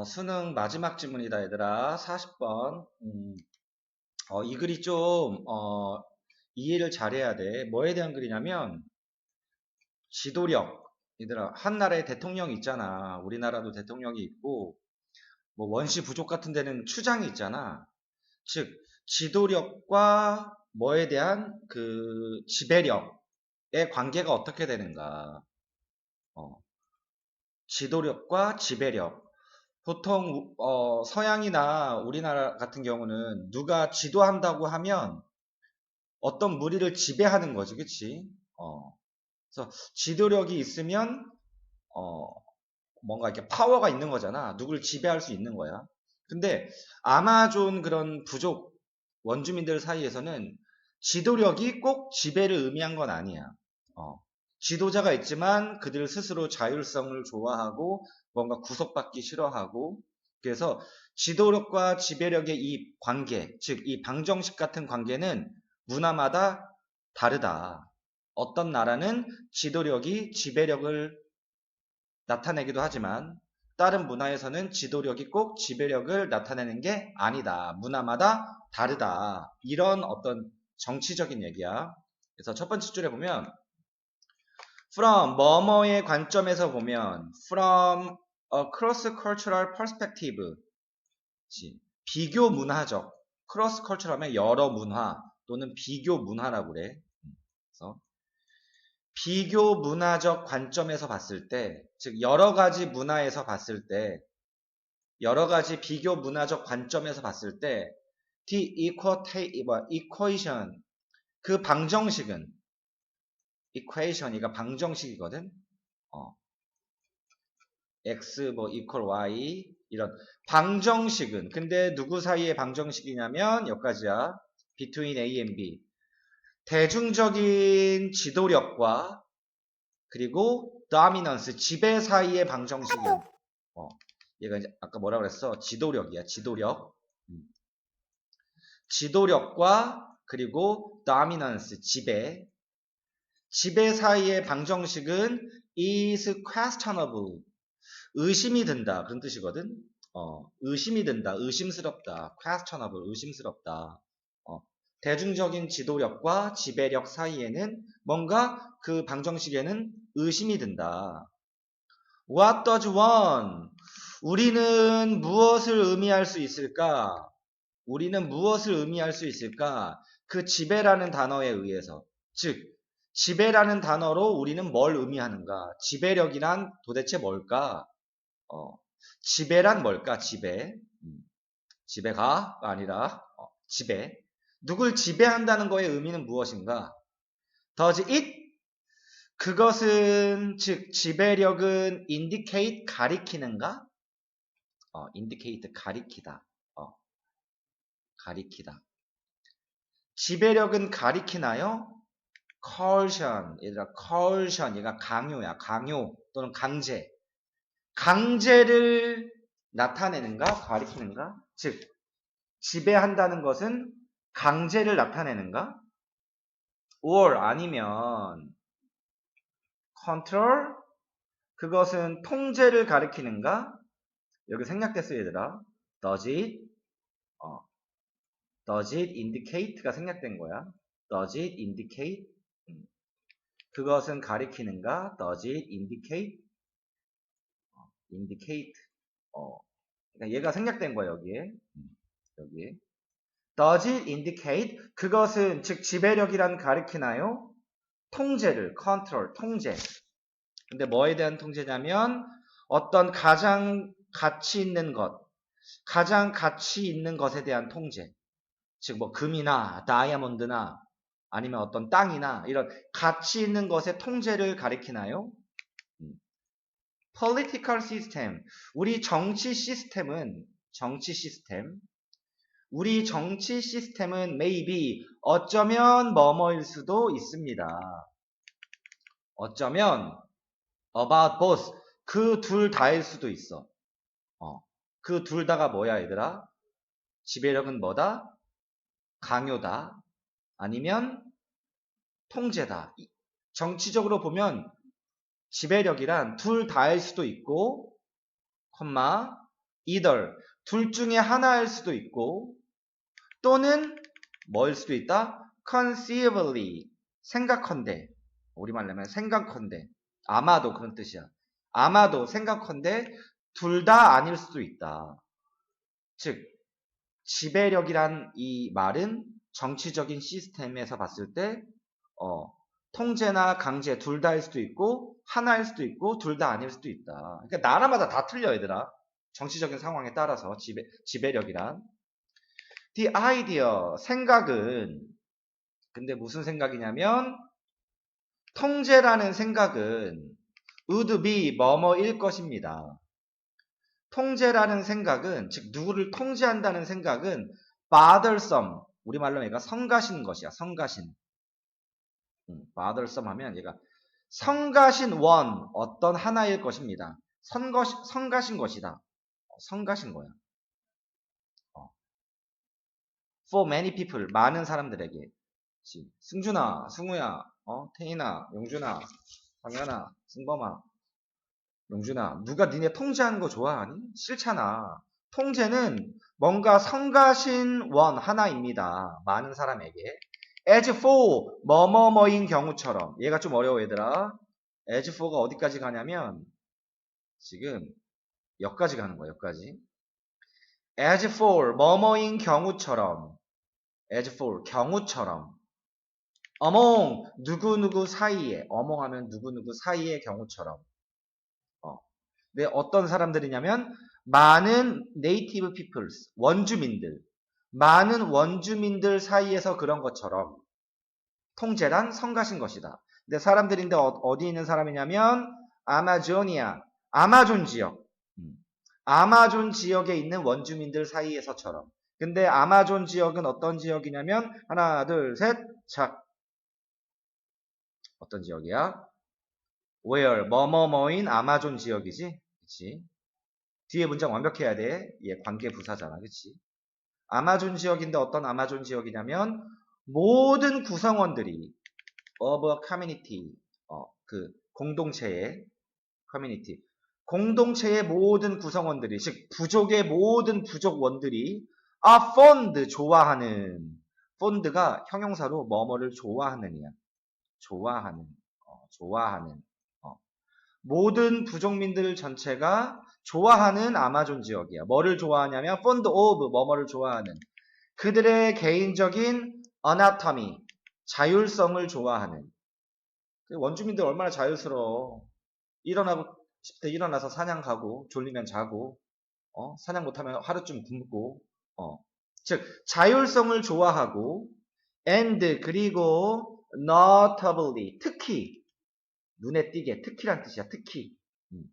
어, 수능 마지막 지문이다, 얘들아. 40번. 음, 어, 이 글이 좀, 어, 이해를 잘해야 돼. 뭐에 대한 글이냐면, 지도력. 얘들아, 한 나라에 대통령이 있잖아. 우리나라도 대통령이 있고, 뭐, 원시 부족 같은 데는 추장이 있잖아. 즉, 지도력과 뭐에 대한 그 지배력의 관계가 어떻게 되는가. 어, 지도력과 지배력. 보통 어, 서양이나 우리나라 같은 경우는 누가 지도한다고 하면 어떤 무리를 지배하는 거지, 그치? 어, 그래서 지도력이 있으면 어, 뭔가 이렇게 파워가 있는 거잖아. 누굴 지배할 수 있는 거야. 근데 아마존 그런 부족 원주민들 사이에서는 지도력이 꼭 지배를 의미한 건 아니야. 어, 지도자가 있지만 그들 스스로 자율성을 좋아하고 뭔가 구속받기 싫어하고 그래서 지도력과 지배력의 이 관계, 즉 이 방정식 같은 관계는 문화마다 다르다. 어떤 나라는 지도력이 지배력을 나타내기도 하지만 다른 문화에서는 지도력이 꼭 지배력을 나타내는 게 아니다. 문화마다 다르다. 이런 어떤 정치적인 얘기야. 그래서 첫 번째 줄에 보면 from 뭐뭐의 관점에서 보면 from a cross-cultural perspective 비교 문화적 cross-cultural하면 여러 문화 또는 비교 문화라고 그래. 그래서 비교 문화적 관점에서 봤을 때, 즉 여러 가지 문화에서 봤을 때, 여러 가지 비교 문화적 관점에서 봤을 때, the equation 그 방정식은 equation이가 방정식이거든. 어. x 뭐 equal y 이런 방정식은 근데 누구 사이의 방정식이냐면 여기까지야. between a and b. 대중적인 지도력과 그리고 dominance 지배 사이의 방정식은 어. 얘가 이제 아까 뭐라 그랬어? 지도력이야. 지도력. 음. 지도력과 그리고 dominance 지배 지배 사이의 방정식은 is questionable. 의심이 든다. 그런 뜻이거든. 어, 의심이 든다. 의심스럽다. questionable. 의심스럽다. 어, 대중적인 지도력과 지배력 사이에는 뭔가 그 방정식에는 의심이 든다. What does one? 우리는 무엇을 의미할 수 있을까? 우리는 무엇을 의미할 수 있을까? 그 지배라는 단어에 의해서. 즉, 지배라는 단어로 우리는 뭘 의미하는가? 지배력이란 도대체 뭘까? 어, 지배란 뭘까? 지배. 음, 지배가가 아니라 어, 지배. 누굴 지배한다는 거의 의미는 무엇인가? Does it? 그것은 즉 지배력은 indicate 가리키는가? 어, indicate 가리키다. 어, 가리키다. 지배력은 가리키나요? Coercion, 얘들아, coercion, 얘가 강요야, 강요 또는 강제. 강제를 나타내는가, 가리키는가? 즉, 지배한다는 것은 강제를 나타내는가? or 아니면 control, 그것은 통제를 가리키는가? 여기 생략됐어, 얘들아. does it, 어, does it indicate가 생략된 거야. does it indicate 그것은 가리키는가? Does it indicate? 어, indicate. 어, 그러니까 얘가 생략된 거야 여기에. 음, 여기에. Does it indicate? 그것은 즉 지배력이란 가리키나요? 통제를, control, 통제. 근데 뭐에 대한 통제냐면 어떤 가장 가치 있는 것, 가장 가치 있는 것에 대한 통제. 즉 뭐 금이나 다이아몬드나 아니면 어떤 땅이나 이런 가치 있는 것의 통제를 가리키나요? 음. political system. 우리 정치 시스템은 정치 시스템. 우리 정치 시스템은 maybe 어쩌면 뭐뭐일 수도 있습니다. 어쩌면 about both 그 둘 다일 수도 있어. 어. 그 둘 다가 뭐야 얘들아? 지배력은 뭐다? 강요다. 아니면 통제다. 정치적으로 보면 지배력이란 둘 다일 수도 있고, 콤마, either 둘 중에 하나일 수도 있고 또는 뭐일 수도 있다? conceivably 생각컨대 우리말로 하면 생각컨대 아마도 그런 뜻이야. 아마도 생각컨대 둘 다 아닐 수도 있다. 즉 지배력이란 이 말은 정치적인 시스템에서 봤을 때 어, 통제나 강제 둘 다일 수도 있고 하나일 수도 있고 둘 다 아닐 수도 있다. 그러니까 나라마다 다 틀려 얘들아. 정치적인 상황에 따라서 지배, 지배력이란 The idea 생각은 근데 무슨 생각이냐면 통제라는 생각은 would be 뭐뭐일 것입니다. 통제라는 생각은 즉 누구를 통제한다는 생각은 bothersome 우리말로 얘가 성가신 것이야. 성가신. 음, bothersome 하면 얘가 성가신 원 어떤 하나일 것입니다. 선거시, 성가신 것이다. 어, 성가신 거야. 어. For many people 많은 사람들에게? 승준아, 승우야, 어, 태인아, 용준아, 강현아, 승범아, 용준아, 누가 니네 통제하는 거 좋아하니? 싫잖아. 통제는 뭔가 성가신 원 하나입니다. 많은 사람에게. as for 뭐뭐뭐인 경우처럼 얘가 좀 어려워 얘들아. as for가 어디까지 가냐면 지금 여기까지 가는 거야 여기까지. as for 뭐뭐인 경우처럼 as for 경우처럼 among 누구누구 사이에 among 하면 누구누구 사이의 경우처럼 어. 네, 어떤 사람들이냐면 많은 native peoples 원주민들 많은 원주민들 사이에서 그런 것처럼 통제란 성가신 것이다. 근데 사람들인데 어, 디 있는 사람이냐면 아마존이야. 아마존 지역. 음. 아마존 지역에 있는 원주민들 사이에서처럼. 근데 아마존 지역은 어떤 지역이냐면 하나, 둘, 셋, 착. 어떤 지역이야? where 뭐뭐뭐인 아마존 지역이지. 그치? 뒤에 문장 완벽해야 돼. 얘 관계 부사잖아. 그치? 아마존 지역인데 어떤 아마존 지역이냐면 모든 구성원들이 of a community 어, 그 공동체의 community 공동체의 모든 구성원들이 즉 부족의 모든 부족원들이 are fond 좋아하는 fond가 형용사로 뭐뭐를 좋아하느냐 좋아하는 어, 좋아하는 어. 모든 부족민들 전체가 좋아하는 아마존 지역이야. 뭐를 좋아하냐면 fond of 뭐뭐를 좋아하는 그들의 개인적인 anatomy 자율성을 좋아하는 그 원주민들 얼마나 자유스러워. 일어나고 싶을 때 일어나서 사냥 가고 졸리면 자고 어? 사냥 못하면 하루쯤 굶고 어. 즉 자율성을 좋아하고 and 그리고 notably 특히 눈에 띄게 특히란 뜻이야 특히. 음.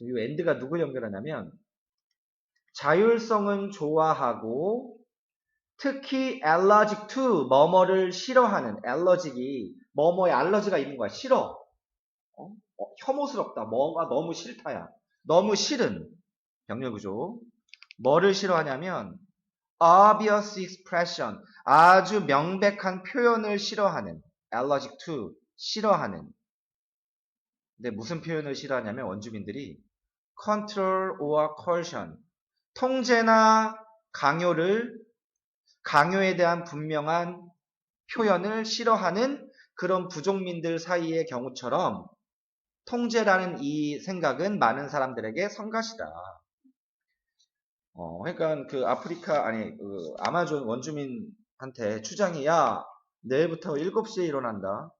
이 and가 누구 연결하냐면 자율성은 좋아하고 특히 allergic to 뭐뭐를 싫어하는 allergic이 뭐뭐에 알러지가 있는 거야 싫어. 어? 어, 혐오스럽다. 뭐가 너무 싫다야. 너무 싫은 병렬 구조. 뭐를 싫어하냐면 obvious expression 아주 명백한 표현을 싫어하는 allergic to 싫어하는 근데 무슨 표현을 싫어하냐면 원주민들이 control or coercion 통제나 강요를 강요에 대한 분명한 표현을 싫어하는 그런 부족민들 사이의 경우처럼 통제라는 이 생각은 많은 사람들에게 성가시다. 어, 그러니까 그 아프리카 아니 그 아마존 원주민한테 추장이 야 내일부터 7시에 일어난다.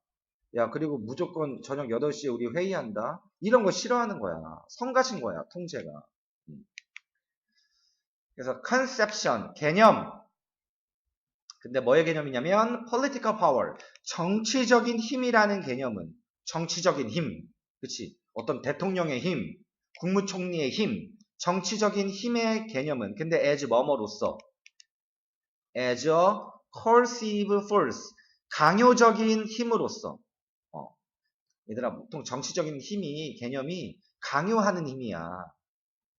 야 그리고 무조건 저녁 8시에 우리 회의한다. 이런 거 싫어하는 거야. 성가신 거야 통제가. 음. 그래서 conception 개념 근데 뭐의 개념이냐면 political power 정치적인 힘이라는 개념은 정치적인 힘 그치 어떤 대통령의 힘 국무총리의 힘 정치적인 힘의 개념은 근데 as 뭐뭐로서 as a coercive force 강요적인 힘으로서 어. 얘들아 보통 정치적인 힘이 개념이 강요하는 힘이야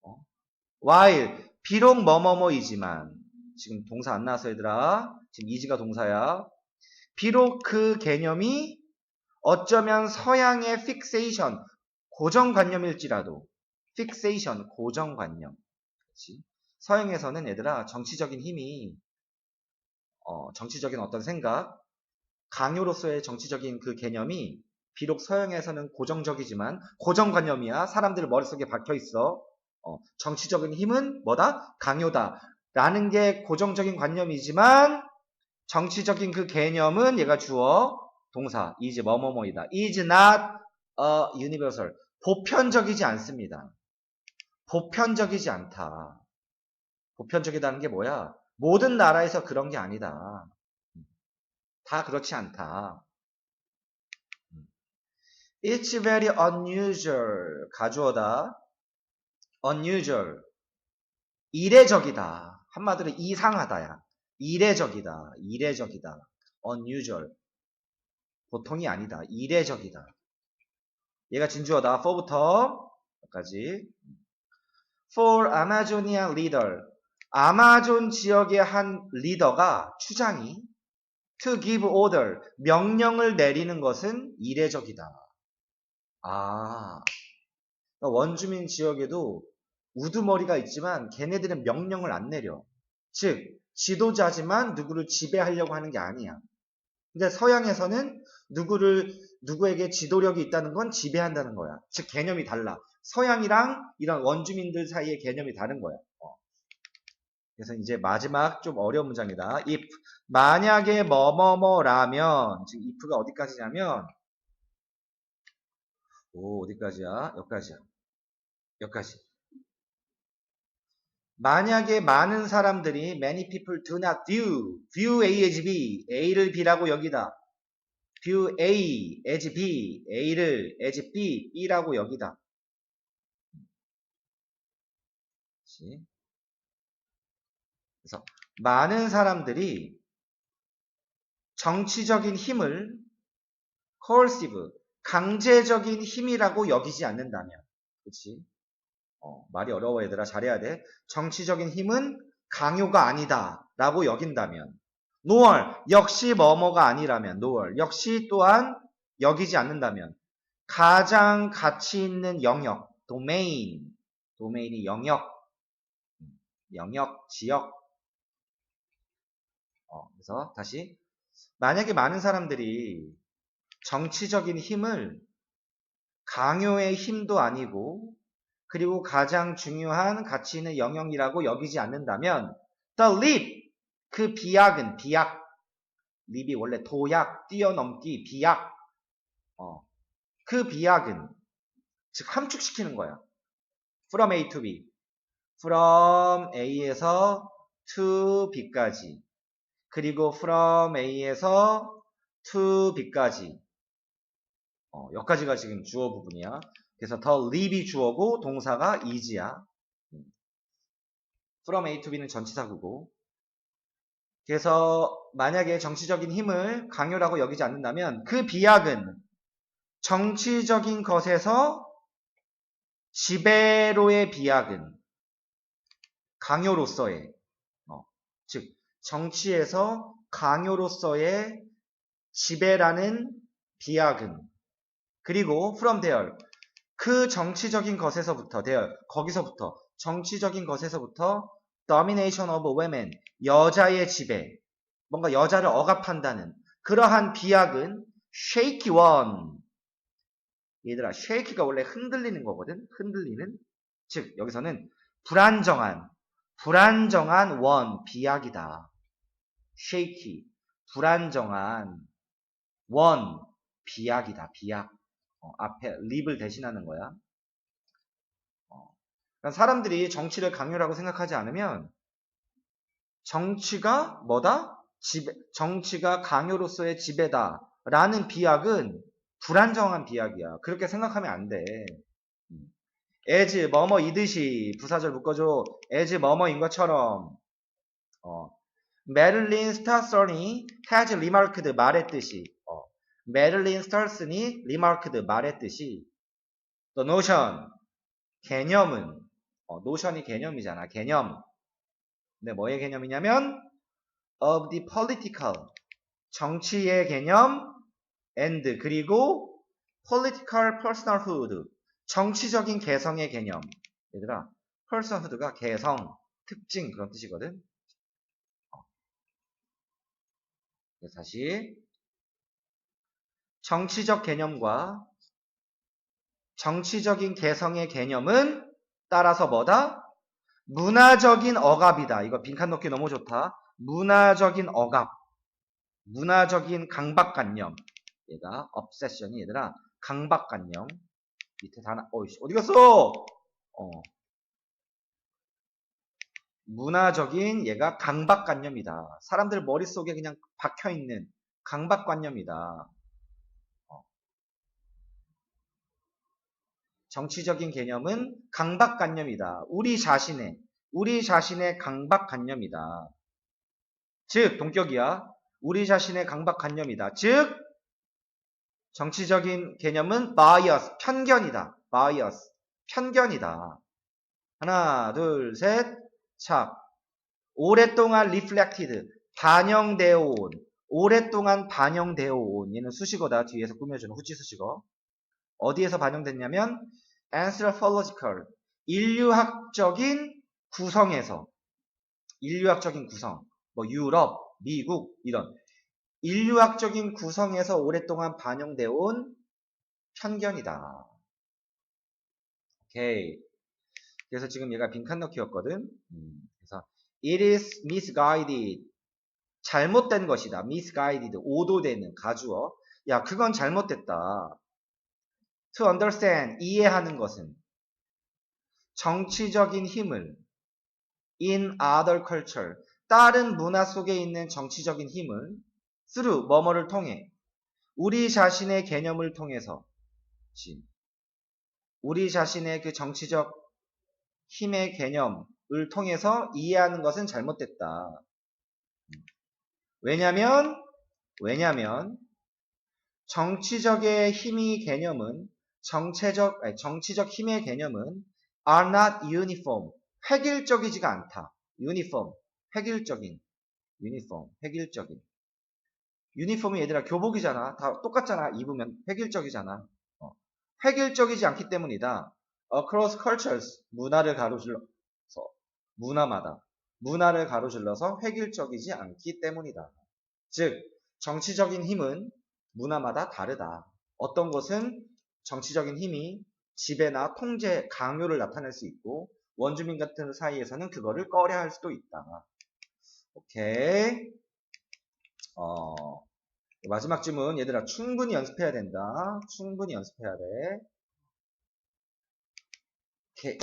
어. while 비록 뭐뭐뭐이지만 지금 동사 안 나왔어 얘들아 지금 이지가 동사야 비록 그 개념이 어쩌면 서양의 픽세이션 고정관념일지라도 fixation, 고정관념. 그렇지? 서양에서는 얘들아 정치적인 힘이 어, 정치적인 어떤 생각, 강요로서의 정치적인 그 개념이 비록 서양에서는 고정적이지만 고정관념이야. 사람들 머릿속에 박혀 있어. 어, 정치적인 힘은 뭐다? 강요다. 라는 게 고정적인 관념이지만 정치적인 그 개념은 얘가 주어 동사 is 뭐뭐뭐이다. is not a universal. 보편적이지 않습니다. 보편적이지 않다. 보편적이다는 게 뭐야? 모든 나라에서 그런 게 아니다. 다 그렇지 않다. It's very unusual. 가주어다. unusual. 이례적이다. 한마디로 이상하다야. 이례적이다. 이례적이다. unusual. 보통이 아니다. 이례적이다. 얘가 진주어다. for부터 여기까지. for Amazonian leader. 아마존 지역의 한 리더가 추장이 to give order 명령을 내리는 것은 이례적이다. 아 그러니까 원주민 지역에도 우두머리가 있지만 걔네들은 명령을 안 내려. 즉 지도자지만 누구를 지배하려고 하는 게 아니야. 근데 서양에서는 누구를 누구에게 지도력이 있다는 건 지배한다는 거야. 즉 개념이 달라. 서양이랑 이런 원주민들 사이의 개념이 다른 거야. 어. 그래서 이제 마지막 좀 어려운 문장이다. if 만약에 뭐뭐뭐라면 지금 if가 어디까지냐면 오 어디까지야? 여기까지야. 여기까지. 만약에 많은 사람들이 many people do not view view A as B A를 B라고 여기다. view A as B A를 as B B라고 여기다. 그래서 많은 사람들이 정치적인 힘을 coercive, 강제적인 힘이라고 여기지 않는다면, 그렇지? 어, 말이 어려워 얘들아 잘해야 돼. 정치적인 힘은 강요가 아니다라고 여긴다면, nor 역시 뭐뭐가 아니라면, nor 역시 또한 여기지 않는다면, 가장 가치 있는 영역, domain, 도메인이 영역, 영역, 지역. 어, 그래서 다시 만약에 많은 사람들이 정치적인 힘을 강요의 힘도 아니고 그리고 가장 중요한 가치 있는 영역이라고 여기지 않는다면 the leap 그 비약은 비약. 립이 원래 도약 뛰어넘기 비약. 어, 그 비약은 즉 함축시키는 거야. from A to B. from A에서 to B까지. 그리고 from A에서 to B까지 어, 여기까지가 지금 주어 부분이야. 그래서 더 leave이 주어고 동사가 is야. 음. from A to B는 전치사구고 그래서 만약에 정치적인 힘을 강요라고 여기지 않는다면 그 비약은 정치적인 것에서 지배로의 비약은 강요로서의 어, 즉 정치에서 강요로서의 지배라는 비약은 그리고 from there 그 정치적인 것에서부터 there 거기서부터 정치적인 것에서부터 domination of women 여자의 지배 뭔가 여자를 억압한다는 그러한 비약은 shaky one 얘들아 shaky가 원래 흔들리는 거거든 흔들리는 즉 여기서는 불안정한 불안정한 원 비약이다. shaky 불안정한 원 비약이다. 비약 어, 앞에 립을 대신하는 거야. 어, 그러니까 사람들이 정치를 강요라고 생각하지 않으면 정치가 뭐다? 지배, 정치가 강요로서의 지배다 라는 비약은 불안정한 비약이야. 그렇게 생각하면 안 돼. as 뭐뭐 이듯이 부사절 묶어줘. as 뭐뭐인 것처럼. 어. 메릴린 스타선이 has remarked 말했듯이. 어. 메릴린 스타슨이 remarked 말했듯이. 또 notion 개념은 어, notion이 개념이잖아. 개념. 근데 뭐의 개념이냐면 of the political 정치의 개념 and 그리고 political personalhood 정치적인 개성의 개념. 얘들아, personhood가 개성, 특징 그런 뜻이거든. 어. 다시 정치적 개념과 정치적인 개성의 개념은 따라서 뭐다? 문화적인 억압이다. 이거 빈칸 넣기 너무 좋다. 문화적인 억압. 문화적인 강박관념. 얘가 obsession이 얘들아 강박관념. 밑에 다 나, 어이씨, 어디 갔어? 어. 문화적인 얘가 강박관념이다. 사람들 머릿속에 그냥 박혀있는 강박관념이다. 정치적인 개념은 강박관념이다. 우리 자신의, 우리 자신의 강박관념이다. 즉, 동격이야. 우리 자신의 강박관념이다. 즉, 정치적인 개념은 bias, 편견이다. bias, 편견이다. 하나, 둘, 셋, 자, 오랫동안 reflected, 반영되어 온, 오랫동안 반영되어 온, 얘는 수식어다. 뒤에서 꾸며주는 후치 수식어. 어디에서 반영됐냐면, anthropological, 인류학적인 구성에서, 인류학적인 구성, 뭐 유럽, 미국, 이런 인류학적인 구성에서 오랫동안 반영되어 온 편견이다. 오케이. 그래서 지금 얘가 빈칸 넣기였거든. 음, 그래서 it is misguided. 잘못된 것이다. misguided. 오도되는 가주어. 야, 그건 잘못됐다. To understand. 이해하는 것은 정치적인 힘을 in other culture. 다른 문화 속에 있는 정치적인 힘을 through 뭐뭐를 통해 우리 자신의 개념을 통해서 우리 자신의 그 정치적 힘의 개념을 통해서 이해하는 것은 잘못됐다. 왜냐면 왜냐면 정치적의 힘의 개념은 정체적 아니, 정치적 힘의 개념은 are not uniform 획일적이지가 않다. uniform 획일적인 uniform 획일적인 유니폼이 얘들아 교복이잖아. 다 똑같잖아. 입으면 획일적이잖아. 어. 획일적이지 않기 때문이다. across cultures 문화를 가로질러서 문화마다 문화를 가로질러서 획일적이지 않기 때문이다. 즉 정치적인 힘은 문화마다 다르다. 어떤 것은 정치적인 힘이 지배나 통제, 강요를 나타낼 수 있고 원주민 같은 사이에서는 그거를 꺼려할 수도 있다. 오케이. 어, 마지막 질문 얘들아 충분히 연습해야 된다. 충분히 연습해야 돼. 오케이.